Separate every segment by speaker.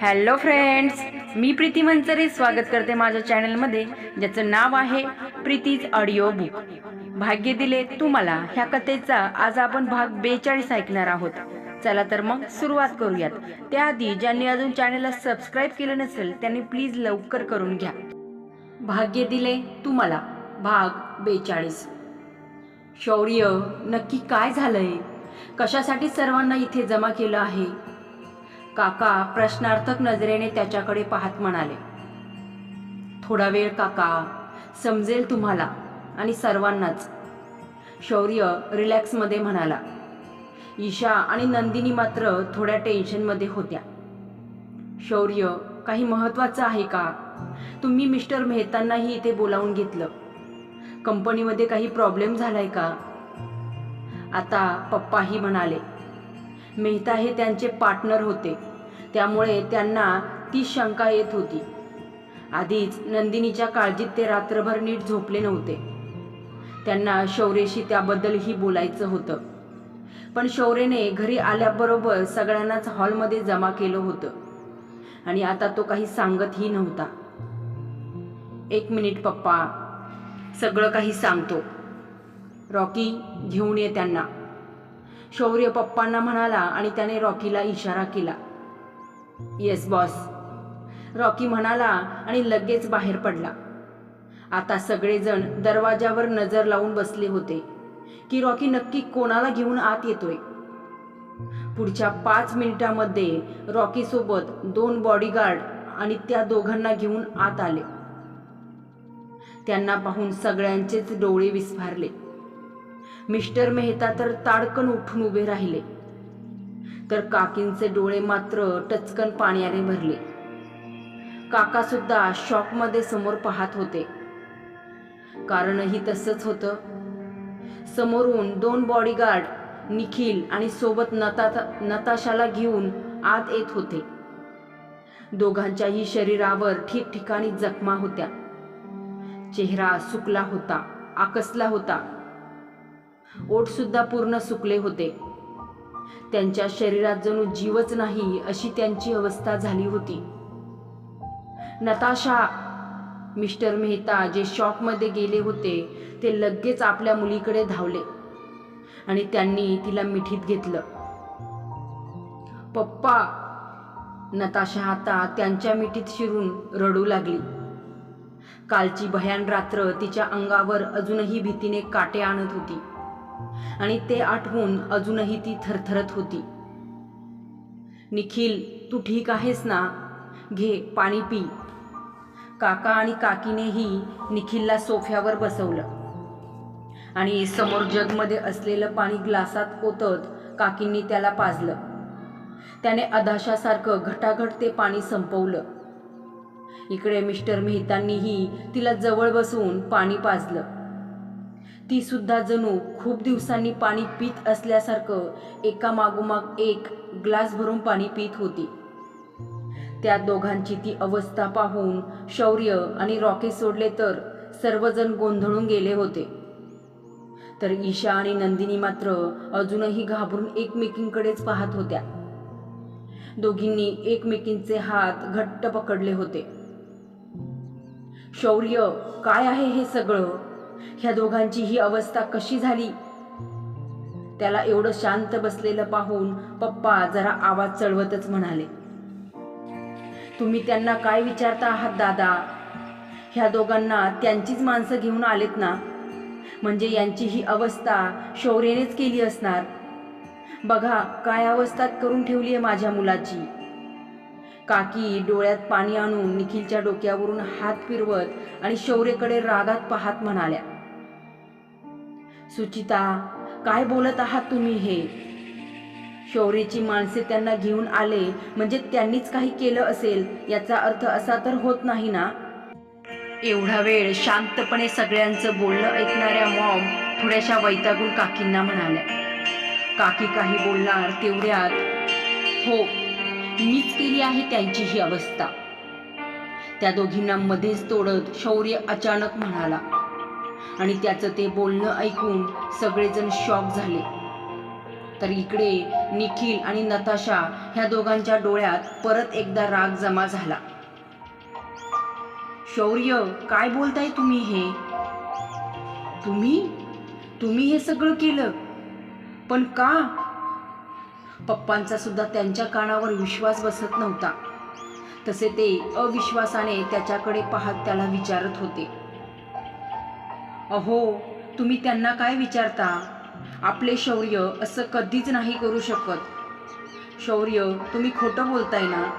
Speaker 1: Hello friends मी प्रीती मंचरे स्वागत करते माझ्या चॅनलमध्ये ज्याचं नाव आहे प्रीतीज ऑडिओ बुक भाग्य दिले तुम्हाला ह्या कथेचा आज आपण भाग बेचाळीस ऐकणार आहोत. चला तर मग सुरुवात करूयात. त्याआधी ज्यांनी अजून चॅनलला सबस्क्राईब केलं नसेल त्यांनी प्लीज लवकर करून घ्या. भाग्य दिले तुम्हाला. भाग बेचाळीस. शौर्य नक्की काय झालंय? कशासाठी सर्वांना इथे जमा केलं आहे? काका प्रश्नार्थक नजरेने त्याच्याकडे पाहत म्हणाले थोडा वेळ काका. समजेल तुम्हाला आणि सर्वांनाच. शौर्य रिलॅक्समध्ये म्हणाला ईशा आणि नंदिनी मात्र थोड्या टेन्शनमध्ये होत्या. शौर्य काही महत्त्वाचं आहे का? तुम्ही मिस्टर मेहतांनाही इथे बोलावून घेतलं. कंपनीमध्ये काही प्रॉब्लेम झालाय का? आता पप्पाही म्हणाले मेहता हे त्यांचे पार्टनर होते. त्यामुळे त्यांना ती शंका येत होती. आधीच नंदिनीच्या काळजीत ते रात्रभर नीट झोपले नव्हते. त्यांना शौर्यशी त्याबद्दलही बोलायचं होतं. पण शौर्यने घरी आल्याबरोबर सगळ्यांनाच हॉलमध्ये जमा केलं होतं. आणि आता तो काही सांगतही नव्हता. एक मिनिट पप्पा. सगळं काही सांगतो. रॉकी घेऊन ये त्यांना. शौर्य पप्पांना म्हणाला आणि त्याने रॉकीला इशारा केला. येस बॉस रॉकी म्हणाला आणि लगेच बाहेर पडला. आता सगळेजण दरवाजावर नजर लावून बसले होते की रॉकी नक्की कोणाला घेऊन आत येतोय. पुढच्या पाच मिनिटामध्ये रॉकी सोबत दोन बॉडीगार्ड आणि त्या दोघांना घेऊन आत आले. त्यांना पाहून सगळ्यांचेच डोळे विस्फारले. मिस्टर मेहता तर ताडकन उठून उभे राहिले. तर काकींचे डोळे मात्र टचकन पाण्याने भरले. काका सुद्धा शॉकमध्ये समोर पाहत होते. कारणही तसंच होतं. समोरून दोन बॉडीगार्ड निखिल आणि सोबत नता नताशाला घेऊन आत येत होते. दोघांच्याही शरीरावर ठिकठिकाणी जखमा होत्या. चेहरा सुकला होता आकसला होता. ओठ सुद्धा पूर्ण सुकले होते. त्यांच्या शरीरात जणू जीवच नाही अशी त्यांची अवस्था झाली होती. नताशा मिस्टर मेहता जे शॉकमध्ये गेले होते ते लगेच आपल्या मुलीकडे धावले आणि त्यांनी तिला मिठीत घेतलं. पप्पा नताशा आता त्यांच्या मिठीत शिरून रडू लागली. कालची भयान रात्र तिच्या अंगावर अजूनही भीतीने काटे आणत होती. आणि ते आठवून अजूनही ती थरथरत होती. निखिल तू ठीक आहेस ना? घे पाणी पी. काका आणि काकीनेही निखिलला सोफ्यावर बसवलं. आणि समोर जगमध्ये असलेलं पाणी ग्लासात ओतत काकींनी त्याला पाजलं. त्याने अधाशासारखं घटाघट ते पाणी संपवलं. इकडे मिस्टर मेहतांनीही तिला जवळ बसवून पाणी पाजलं. ती सुद्धा जणू खूप दिवसांनी पाणी पित असल्यासारखं एका मागोमाग एक ग्लास भरून पाणी पित होती. त्या दोघांची ती अवस्था पाहून शौर्य आणि रॉकेट सोडले तर सर्वजण गोंधळून गेले होते. तर ईशा आणि नंदिनी मात्र अजूनही घाबरून एकमेकींकडेच पाहत होत्या. दोघींनी एकमेकींचे हात घट्ट पकडले होते. शौर्य काय आहे हे सगळं? ह्या दोघांची ही अवस्था कशी झाली? त्याला एवढं शांत बसलेलं पाहून पप्पा जरा आवाज चढवतच म्हणाले तुम्ही त्यांना काय विचारता आहात दादा? ह्या दोघांना त्यांचीच माणसं घेऊन आलेत ना? म्हणजे यांची ही अवस्था शौर्यानेच केली असणार. बघा काय अवस्थात करून ठेवली आहे माझ्या मुलाची. काकी डोळ्यात पाणी आणून निखिलच्या डोक्यावरून हात फिरवत आणि शौर्यकडे रागात पाहत म्हणाल्या सुचिता काय बोलत आहात तुम्ही हे? शौर्यची माणसे त्यांना घेऊन आले म्हणजे त्यांनीच काही केलं असेल याचा अर्थ असा तर होत नाही ना? एवढा वेळ शांतपणे सगळ्यांचं बोलणं ऐकणाऱ्या मॉम थोड्याशा वैतागून काकींना म्हणाल्या. काकी काही बोलणार तेवढ्यात हो मीच केली आहे त्यांची ही अवस्था. त्या दोघींना मध्येच तोडत शौर्य अचानक म्हणाला आणि त्याचं ते बोलणं ऐकून सगळेजण शॉक झाले. तर इकडे निखिल आणि नताशा ह्या दोघांच्या डोळ्यात परत एकदा राग जमा झाला. शौर्य काय बोलताय तुम्ही हे? तुम्ही? तुम्ही हे सगळं केलं. पण का? पप्पांचा सुद्धा त्यांच्या कानावर विश्वास बसत नव्हता. तसे ते अविश्वासाने त्याच्याकडे पाहत त्याला विचारत होते. अहो तुम्ही त्यांना काय विचारता? आपले शौर्य असं कधीच नाही करू शकत. शौर्य तुम्ही खोटं बोलताय ना?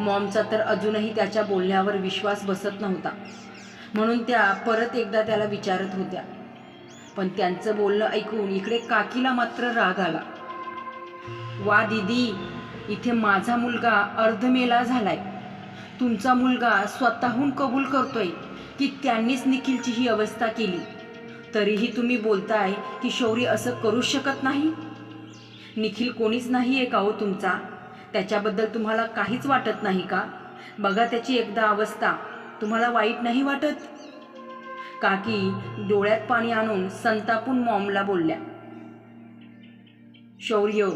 Speaker 1: मॉमचा तर अजूनही त्याच्या बोलण्यावर विश्वास बसत नव्हता. म्हणून त्या परत एकदा त्याला विचारत होत्या. पण त्यांचं बोलणं ऐकून इकडे काकीला मात्र राग आला. वा दीदी इथे माझा मुलगा अर्धमेला झालाय. तुमचा मुलगा स्वतःहून कबूल करतोय. की त्यांनीच निखिलची ही अवस्था केली. तरीही तुम्ही बोलताय की शौर्य असं करूच शकत नाही? निखिल कोणीच नाही आहे का हो तुमचा? त्याच्याबद्दल तुम्हाला काहीच वाटत नाही का? बघा त्याची एकदा अवस्था. तुम्हाला वाईट नाही वाटत? काकी डोळ्यात पाणी आणून संतापून मॉमला बोलल्या. शौर्य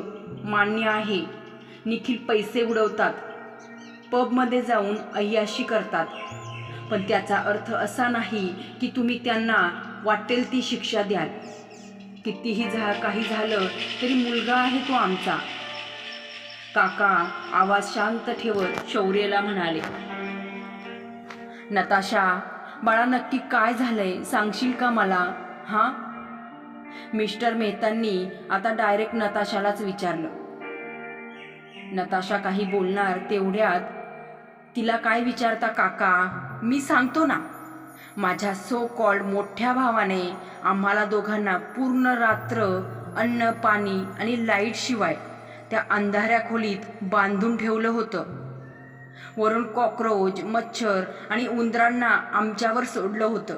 Speaker 1: मान्य आहे. निखिल पैसे उडवतात. पबमध्ये जाऊन अय्याशी करतात. पण त्याचा अर्थ असा नाही की तुम्ही त्यांना वाटेल ती शिक्षा द्याल. कितीही झा काही झालं तरी मुलगा आहे तो आमचा. काका आवाज शांत ठेवत शौर्यला म्हणाले. नताशा बाळा नक्की काय झालंय सांगशील का मला? हां? मिस्टर मेहतांनी आता डायरेक्ट नताशालाच विचारलं. नताशा काही बोलणार तेवढ्यात तिला काय विचारता काका? मी सांगतो ना. माझ्या सो कॉल्ड मोठ्या भावाने आम्हाला दोघांना पूर्ण रात्र अन्न पाणी आणि लाईटशिवाय त्या अंधाऱ्या खोलीत बांधून ठेवलं होतं. वरून कॉक्रोच मच्छर आणि उंदरांना आमच्यावर सोडलं होतं.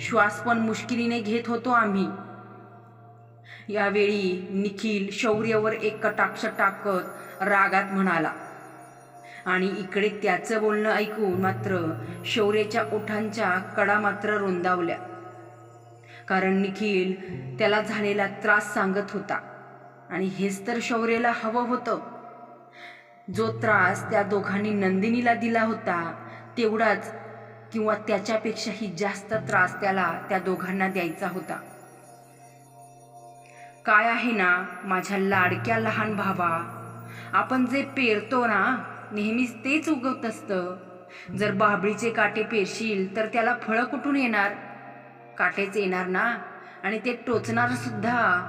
Speaker 1: श्वास पण मुश्किलीने घेत होतो आम्ही. यावेळी निखिल शौर्यवर एक कटाक्ष टाकत रागात म्हणाला आणि इकडे त्याचं बोलणं ऐकून मात्र शौर्याच्या ओठांच्या कडा मात्र रुंदावल्या. कारण निखिल त्याला झालेला त्रास सांगत होता. आणि हेच तर शौर्याला हवं होतं. जो त्रास त्या दोघांनी नंदिनीला दिला होता तेवढाच किंवा त्याच्यापेक्षाही जास्त त्रास त्याला त्या दोघांना द्यायचा होता. काय आहे ना माझ्या लाडक्या लहान भावा? आपण जे पेरतो ना नेहमीच तेच उगवत असतं. जर बाबळीचे काटे पेरशील तर त्याला फळं कुठून येणार? काटेच येणार ना? आणि ते टोचणार सुद्धा.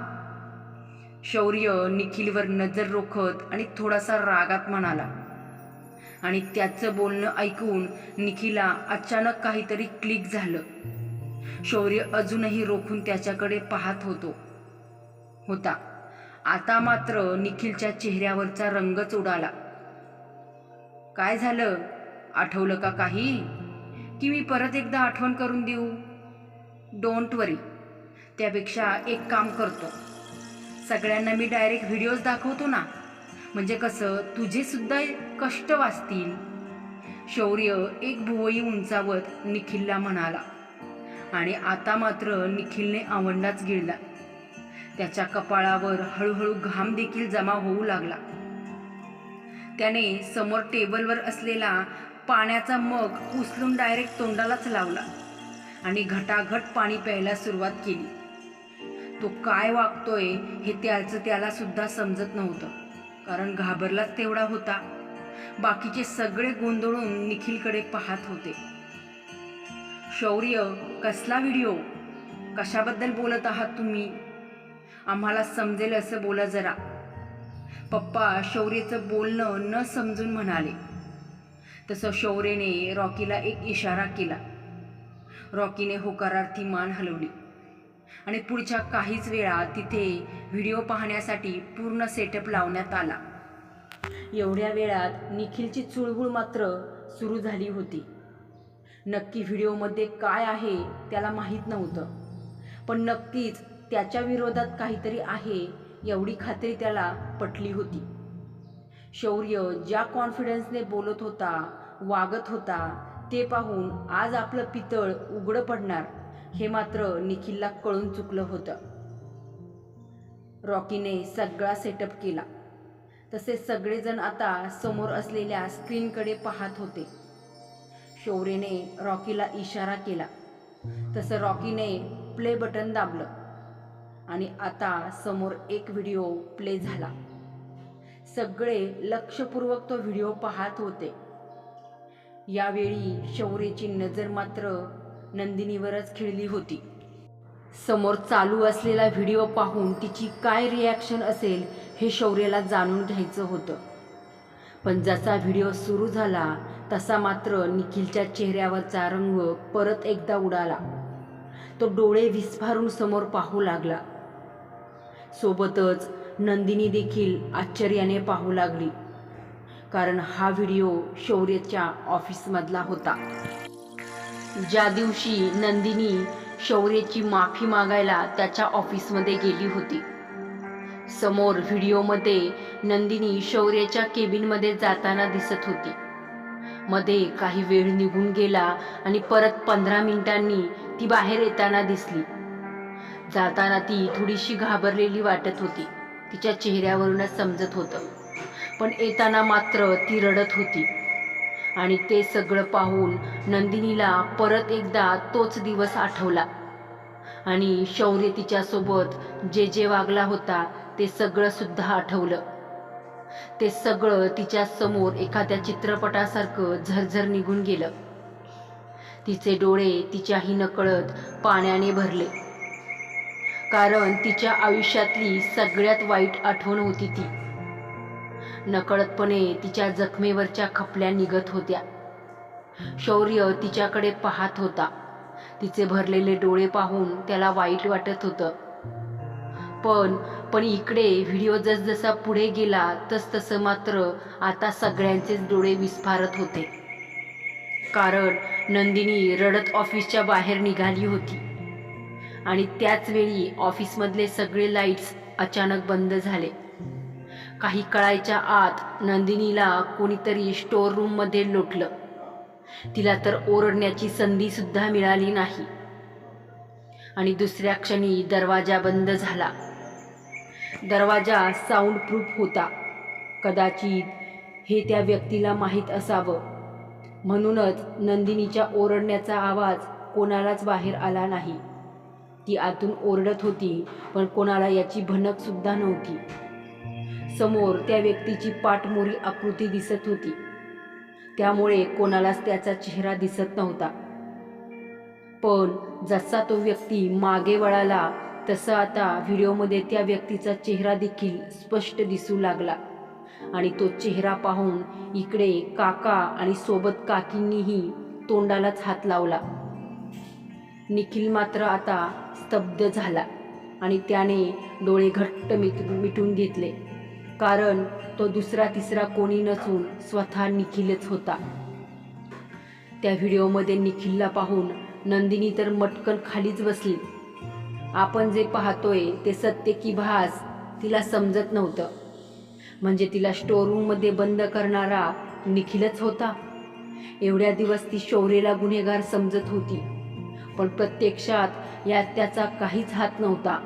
Speaker 1: शौर्य निखिलवर नजर रोखत आणि थोडासा रागात म्हणाला. आणि त्याचं बोलणं ऐकून निखिला अचानक काहीतरी क्लिक झालं. शौर्य अजूनही रोखून त्याच्याकडे पाहत होतो. होता. आता मात्र निखिलच्या चेहऱ्यावरचा रंगच उडाला. काय झालं? आठवलं का काही? की मी परत एकदा आठवण करून देऊ? डोंट वरी त्यापेक्षा एक काम करतो. सगळ्यांना मी डायरेक्ट व्हिडिओज दाखवतो ना. म्हणजे कसं तुझेसुद्धा कष्ट वाचतील. शौर्य एक भुवई उंचावत निखिलला म्हणाला. आणि आता मात्र निखिलने आवंडाच गिळला. त्याच्या कपाळावर हळूहळू घाम देखील जमा होऊ लागला. त्याने समोर टेबलवर असलेला पाण्याचा मग उचलून डायरेक्ट तोंडालाच लावला आणि घटाघट पाणी प्यायला सुरुवात केली. तो काय वागतोय हे त्याचं त्याला सुद्धा समजत नव्हतं कारण घाबरलाच तेवढा होता. बाकीचे सगळे गोंधळून निखिलकडे पाहत होते. शौर्य कसला व्हिडिओ? कशाबद्दल बोलत आहात तुम्ही? आम्हाला समजेल असं बोला जरा. पप्पा शौर्यचं बोलणं न समजून म्हणाले. तसं शौर्यने रॉकीला एक इशारा केला. रॉकीने होकारार्थी मान हलवली. आणि पुढच्या काहीच वेळा तिथे व्हिडिओ पाहण्यासाठी पूर्ण सेटअप लावण्यात आला. एवढ्या वेळात निखिलची चुळबुळ मात्र सुरू झाली होती. नक्की व्हिडिओमध्ये काय आहे त्याला माहीत नव्हतं. पण नक्कीच त्याच्या विरोधात काहीतरी आहे एवढी खात्री त्याला पटली होती. शौर्य ज्या कॉन्फिडन्सने बोलत होता वागत होता ते पाहून आज आपलं पितळ उघडं पडणार हे मात्र निखिलला कळून चुकलं होतं. रॉकीने सगळा सेटअप केला. तसेच सगळेजण आता समोर असलेल्या स्क्रीनकडे पाहत होते. शौर्यने रॉकीला इशारा केला. तसं रॉकीने प्ले बटन दाबलं. आणि आता समोर एक व्हिडिओ प्ले झाला. सगळे लक्षपूर्वक तो व्हिडिओ पाहत होते. यावेळी शौर्यची नजर मात्र नंदिनीवरच खिळली होती. समोर चालू असलेला व्हिडिओ पाहून तिची काय रिॲक्शन असेल हे शौर्यला जाणून घ्यायचं होतं. पण जसा व्हिडिओ सुरू झाला तसा मात्र निखिलच्या चेहऱ्यावरचा रंग परत एकदा उडाला. तो डोळे विस्फारून समोर पाहू लागला. सोबतच नंदिनी देखील आश्चर्याने पाहू लागली. कारण हा व्हिडिओ शौर्यच्या ऑफिसमधला होता. ज्या दिवशी नंदिनी शौर्यची माफी मागायला त्याच्या ऑफिसमध्ये गेली होती. समोर व्हिडिओमध्ये नंदिनी शौर्याच्या केबिनमध्ये जाताना दिसत होती. मध्ये काही वेळ निघून गेला आणि परत पंधरा मिनिटांनी ती बाहेर येताना दिसली. जाताना ती थोडीशी घाबरलेली वाटत होती. तिच्या चेहऱ्यावरूनच समजत होतं. पण येताना मात्र ती रडत होती. आणि ते सगळं पाहून नंदिनीला परत एकदा तोच दिवस आठवला. आणि शौर्य तिच्यासोबत जे जे वागला होता ते सगळं सुद्धा आठवलं. ते सगळं तिच्या समोर एखाद्या चित्रपटासारखं झरझर निघून गेलं. तिचे डोळे तिच्याही नकळत पाण्याने भरले. कारण तिच्या आयुष्यातली सगळ्यात वाईट आठवण होती ती. नकळतपणे तिच्या जखमेवरच्या खपल्या निघत होत्या. शौर्य तिच्याकडे पाहत होता. तिचे भरलेले डोळे पाहून त्याला वाईट वाटत होतं. पण पण इकडे व्हिडिओ जसजसा पुढे गेला तस तसं मात्र आता सगळ्यांचेच डोळे विस्फारत होते. कारण नंदिनी रडत ऑफिसच्या बाहेर निघाली होती. आणि त्याच वेळी ऑफिसमधले सगळे लाईट्स अचानक बंद झाले. काही कळायच्या आत नंदिनीला कोणीतरी स्टोर रूममध्ये लोटलं. तिला तर ओरडण्याची संधी सुद्धा मिळाली नाही. आणि दुसऱ्या क्षणी दरवाजा बंद झाला. दरवाजा साऊंड प्रूफ होता. कदाचित हे त्या व्यक्तीला माहीत असावं. म्हणूनच नंदिनीच्या ओरडण्याचा आवाज कोणालाच बाहेर आला नाही. ती आतून ओरडत होती पण कोणाला याची भनकसुद्धा नव्हती. समोर त्या व्यक्तीची पाठमोरी आकृती दिसत होती. त्यामुळे कोणालाच त्याचा चेहरा दिसत नव्हता. पण जसा तो व्यक्ती मागे वळाला तसं आता व्हिडिओमध्ये त्या व्यक्तीचा चेहरा देखील स्पष्ट दिसू लागला. आणि तो चेहरा पाहून इकडे काका आणि सोबत काकींनीही तोंडालाच हात लावला. निखिल मात्र आता स्तब्ध झाला आणि त्याने डोळे घट्ट मिट मिटून घेतले. कारण तो दुसरा तिसरा कोणी नसून स्वतः निखिलच होता. त्या व्हिडिओमध्ये निखिलला पाहून नंदिनी तर मटकन खालीच बसली. आपण जे पाहतोय ते सत्य की भास तिला समजत नव्हतं. म्हणजे तिला स्टोरूममध्ये बंद करणारा निखिलच होता. एवढ्या दिवस ती शौर्यला गुन्हेगार समजत होती. पण प्रत्यक्षात यात त्याचा काहीच हात नव्हता.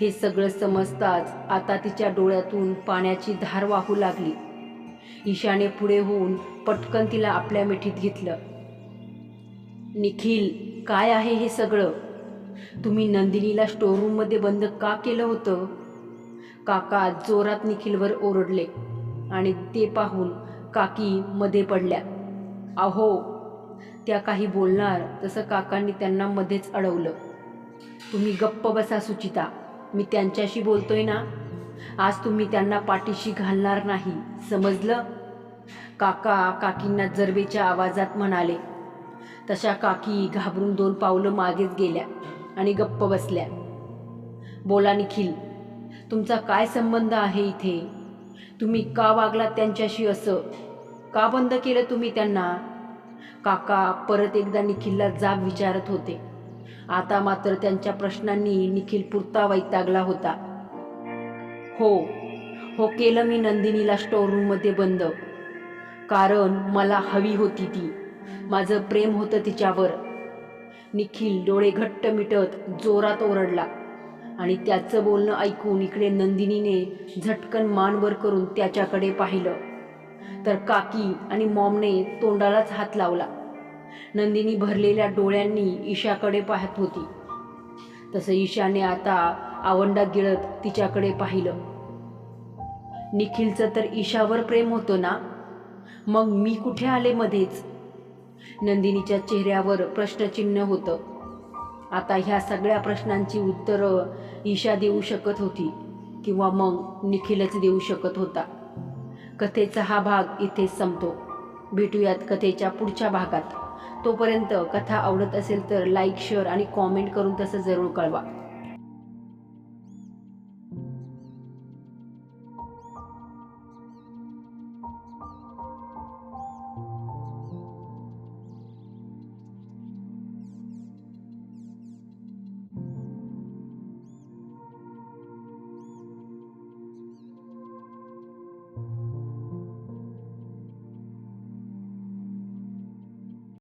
Speaker 1: हे सगळं समजताच आता तिच्या डोळ्यातून पाण्याची धार वाहू लागली. ईशाने पुढे होऊन पटकन तिला आपल्या मिठीत घेतलं. निखिल काय आहे हे सगळं? तुम्ही नंदिनीला स्टोरूममध्ये बंद का केलं होतं? काका जोरात निखिलवर ओरडले आणि ते पाहून काकी मध्ये पडल्या. अहो त्या काही बोलणार तसं काकांनी त्यांना मध्येच अडवलं. तुम्ही गप्प बसा सुचिता मी त्यांच्याशी बोलतोय ना. आज तुम्ही त्यांना पाठीशी घालणार नाही समजलं? काका काकींना जरबेच्या आवाजात म्हणाले. तशा काकी घाबरून दोन पावलं मागेच गेल्या आणि गप्प बसल्या. बोला निखिल तुमचा काय संबंध आहे इथे? तुम्ही का वागलात त्यांच्याशी असं? का बंद केलं तुम्ही त्यांना? काका परत एकदा निखिलला जाब विचारत होते. आता मात्र त्यांच्या प्रश्नांनी निखिल पुरता वैतागला होता. हो हो केलं मी नंदिनीला स्टोर रूममध्ये बंद. कारण मला हवी होती ती. माझं प्रेम होतं तिच्यावर. निखिल डोळे घट्ट मिटत जोरात ओरडला आणि त्याचं बोलणं ऐकून इकडे नंदिनीने झटकन मान वर करून त्याच्याकडे पाहिलं. तर काकी आणि मॉमने तोंडालाच हात लावला. नंदिनी भरलेल्या डोळ्यांनी ईशाकडे पाहत होती. तसं ईशाने आता आवंडा गिळत तिच्याकडे पाहिलं. निखिलचं तर ईशावर प्रेम होतं ना? मग मी कुठे आले मध्येच? नंदिनीच्या चेहऱ्यावर प्रश्नचिन्ह होतं. आता ह्या सगळ्या प्रश्नांची उत्तरं ईशा देऊ शकत होती किंवा मग निखिलच देऊ शकत होता. कथेचा हा भाग इथे संपतो. भेटूयात कथेच्या पुढच्या भागात. तोपर्यंत कथा आवडत असेल तर लाईक शेअर आणि कॉमेंट करून तसं जरूर कळवा.